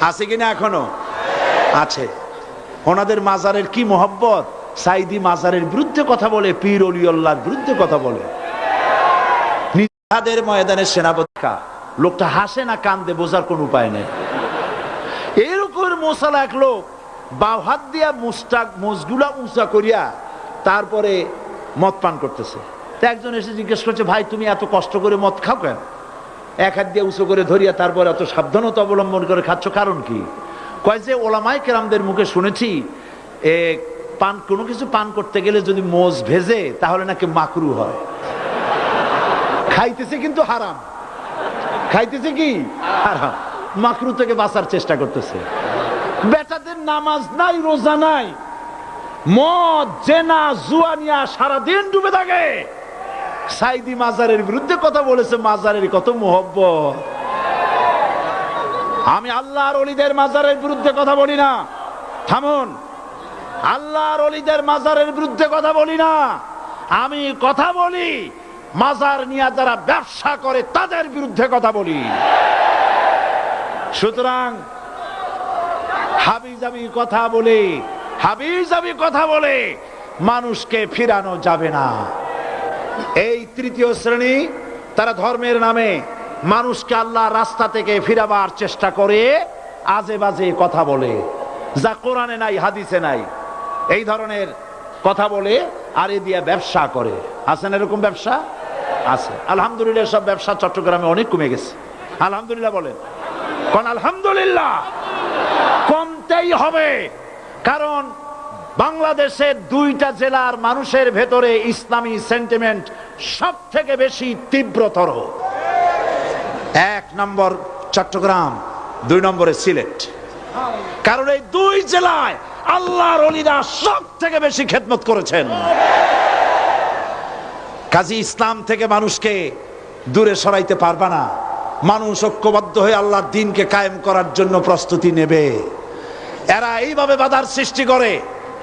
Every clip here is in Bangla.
আছে কিনা এখনও? আছে। ওনাদের মাজারের কি মোহব্বত? সাইদি মাজারের বিরুদ্ধে কথা বলে, পীর অলিউল্লাহর বিরুদ্ধে কথা বলে। নিজাদের ময়দানের সেনাপতিকা। লোকটা হাসে না কান্দে, বোঝার কোন উপায় নেই। এরকম মশালা এক লোক, বাও হাত দিয়া মুস্তাক, মুসগুলা উঁচা করিয়া তারপরে মদ পান করতেছে। একজন এসে জিজ্ঞেস করছে, ভাই, তুমি এত কষ্ট করে মদ খাও কেন? এক হাত দিয়ে উঁচু করে ধরিয়া তারপর এত সাবধানতা অবলম্বন করে খাচ্ছ, কারণ কি? কয় যে, ওলামাই কেরামদের মুখে শুনেছি, এ, পান, কোনো কিছু পান করতে গেলে যদি মোজ ভেজে, তাহলে নাকি মাকরু হয়। খাইতেছে কিন্তু হারাম। খাইতেছে কি? হারাম। মাকরু থেকে বাঁচার চেষ্টা করতেছে। বেটাদের নামাজ নাই, রোজা নাই। মদ, জেনা জুয়ানিয়া সারাদিন ডুবে থাকে। সাইদি মাজারের বিরুদ্ধে কথা বলেছে, মাজারের কত মোহব্বত। আমি আল্লাহর অলিদের মাজারের বিরুদ্ধে কথা বলি না। থামুন। আল্লাহর অলিদের মাজারের বিরুদ্ধে কথা বলি না। আমি কথা বলি, মাজার নিয়ে যারা ব্যবসা করে তাদের বিরুদ্ধে কথা বলি। সুতরাং, হাবিজাবি কথা বলে, হাবিজাবি কথা বলে মানুষকে ফিরানো যাবে না। এই তৃতীয় শ্রেণি তারা ধর্মের নামে মানুষকে আল্লাহ রাস্তা থেকে ফিরাবার চেষ্টা করে, আজে বাজে কথা বলে। যা কোরআনে নাই, হাদিসে নাই, এই ধরনের কথা বলে, আর এ দিয়ে ব্যবসা করে। আছেন এরকম ব্যবসা? আছে। আলহামদুলিল্লাহ সব ব্যবসা চট্টগ্রামে অনেক কমে গেছে। আলহামদুলিল্লাহ বলেন। কোন আলহামদুলিল্লাহ কমতেই হবে। কারণ বাংলাদেশের দুইটা জেলার মানুষের ভেতরে ইসলামী সেন্টিমেন্ট সব থেকে বেশি তীব্রতর। এক নম্বর চট্টগ্রাম, দুই নম্বরে সিলেট। কারণ এই দুই জেলায় আল্লাহর অলিরা সব থেকে বেশি খেদমত করেছেন। কাজী ইসলাম থেকে মানুষকে দূরে সরাইতে পারবা না। মানুষ ঐক্যবদ্ধ হয়ে আল্লাহর দিনকে কায়েম করার জন্য প্রস্তুতি নেবে। এরা এইভাবে বাধার সৃষ্টি করে।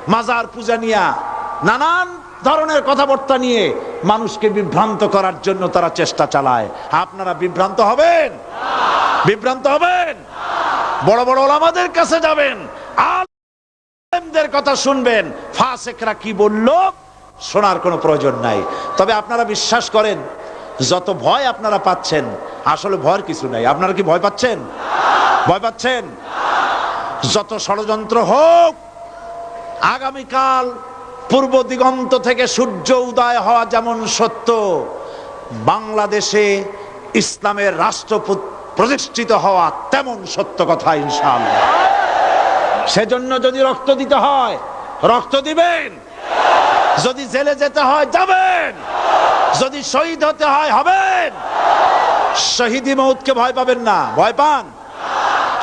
মাজার পূজা নিয়া নানান ধরনের কথাবার্তা নিয়ে মানুষকে বিভ্রান্ত করার জন্য তারা চেষ্টা চালায়। আপনারা বিভ্রান্ত হবেন? বিভ্রান্ত হবেন? বড় বড় ওলামাদের কাছে যাবেন। আলেমদের কথা শুনবেন। ফাসেকরা কি বলল? শোনার কোনো প্রয়োজন নাই। তবে আপনারা বিশ্বাস করেন, যত ভয় আপনারা পাচ্ছেন, আসলে ভয়ের কিছু নাই। আপনারা কি ভয় পাচ্ছেন? ভয় পাচ্ছেন? যত ষড়যন্ত্র হোক আগামীকাল পূর্ব দিগন্ত থেকে সূর্য উদয় হওয়া যেমন সত্য, বাংলাদেশে ইসলামের রাষ্ট্র প্রতিষ্ঠিত হওয়া তেমন সত্য কথা ইনশাআল্লাহ। সেজন্য যদি রক্ত দিতে হয়, রক্ত দিবেন। যদি জেলে যেতে হয়, যাবেন। যদি শহীদ হতে হয়, হবেন। শহীদি মৌতকে ভয় পাবেন না। ভয় পান?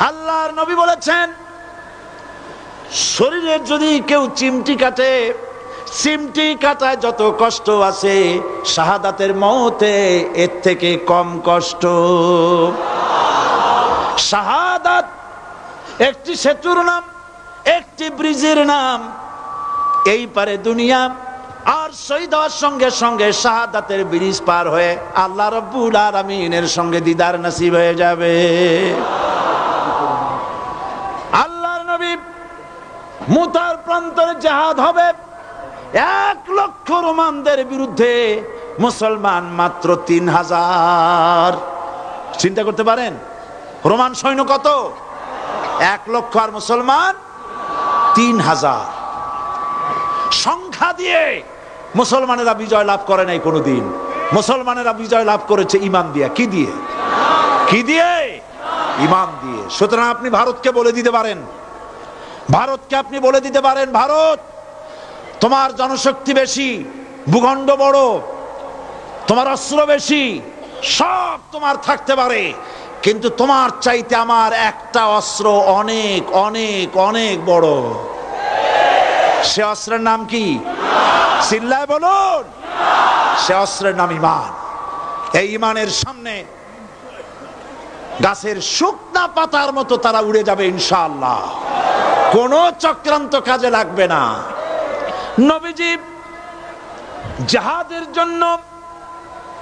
আল্লাহর নবী বলেছেন শরীরের যদি কেউ চিমটি কাটে, চিমটি কাটায় যত কষ্ট আছে, শাহাদাতের মতে এর থেকে কম কষ্ট। শাহাদাত একটি সেতুর নাম, একটি ব্রিজের নাম, এই পারে দুনিয়া, আর শহীদ হওয়ার সঙ্গে সঙ্গে শাহাদাতের ব্রিজ পার হয়ে আল্লাহ রব্বুল আলমিনের সঙ্গে দিদার নাসিব হয়ে যাবে আল্লাহর নবী মুতার প্রান্তরে জাহাদ হবে। এক লক্ষ রোমানদের বিরুদ্ধে মুসলমান মাত্র তিন হাজার। চিন্তা করতে পারেন? রোমান সৈন্য কত? এক লক্ষ আর মুসলমান তিন হাজার। সংখ্যা দিয়ে মুসলমানেরা বিজয় লাভ করে নাই কোনোদিন। মুসলমানেরা বিজয় লাভ করেছে ইমান দিয়ে। কি দিয়ে? কি দিয়ে? ইমান দিয়ে। সুতরাং আপনি ভারতকে বলে দিতে পারেন। ভারতকে আপনি বলে দিতে পারেন, ভারত, তোমার জনশক্তি বেশি, ভূখণ্ড বড়, তোমার অস্ত্র বেশি, সব তোমার থাকতে পারে। কিন্তু তোমার চাইতে আমার একটা অস্ত্র অনেক অনেক অনেক বড়। সে অস্ত্রের নাম কি? চিল্লায় বলুন। সে অস্ত্রের নাম ইমান। এই ইমানের সামনে গাছের শুকনা পাতার মতো তারা উড়ে যাবে ইনশাআল্লাহ। কোনো চক্রান্ত কাজে লাগবে না। নবীজি জাহাদের জন্য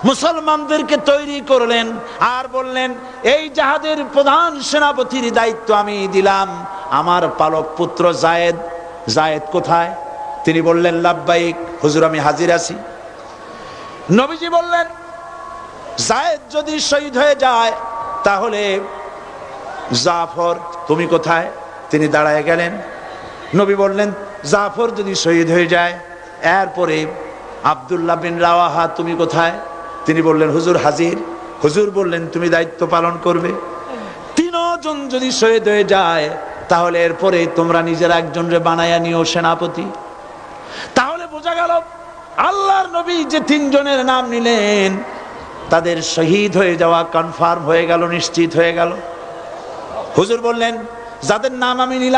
মুসলমানদেরকে তৈরি করলেন আর বললেন এই জাহাজের প্রধান সেনাপতির দায়িত্ব আমি দিলাম। আমার পালক পুত্র জায়েদ জায়েদ কোথায়? তিনি বললেন লাভবাইক হুজুর আমি হাজির আছি। নবীজি বললেন জায়েদ যদি শহীদ হয়ে যায় তাহলে জাফর তুমি কোথায়? তিনি দাঁড়ায় গেলেন। নবী বললেন, জাফর যদি শহীদ হয়ে যায়, এরপরে আবদুল্লাহ বিন রাওয়াহা, তুমি কোথায়? তিনি বললেন, হুজুর হাজির। হুজুর বললেন, তুমি দায়িত্ব পালন করবে। তিনজন যদি শহীদ হয়ে যায়, তাহলে এরপরে তোমরা নিজেরা একজনরে বানায়া নিও সেনাপতি। তাহলে বোঝা গেল, আল্লাহর নবী যে তিনজনের নাম নিলেন, তাদের শহীদ হয়ে যাওয়া কনফার্ম হয়ে গেল, নিশ্চিত হয়ে গেল। হুজুর বললেন যাদের নাম আমি নিলাম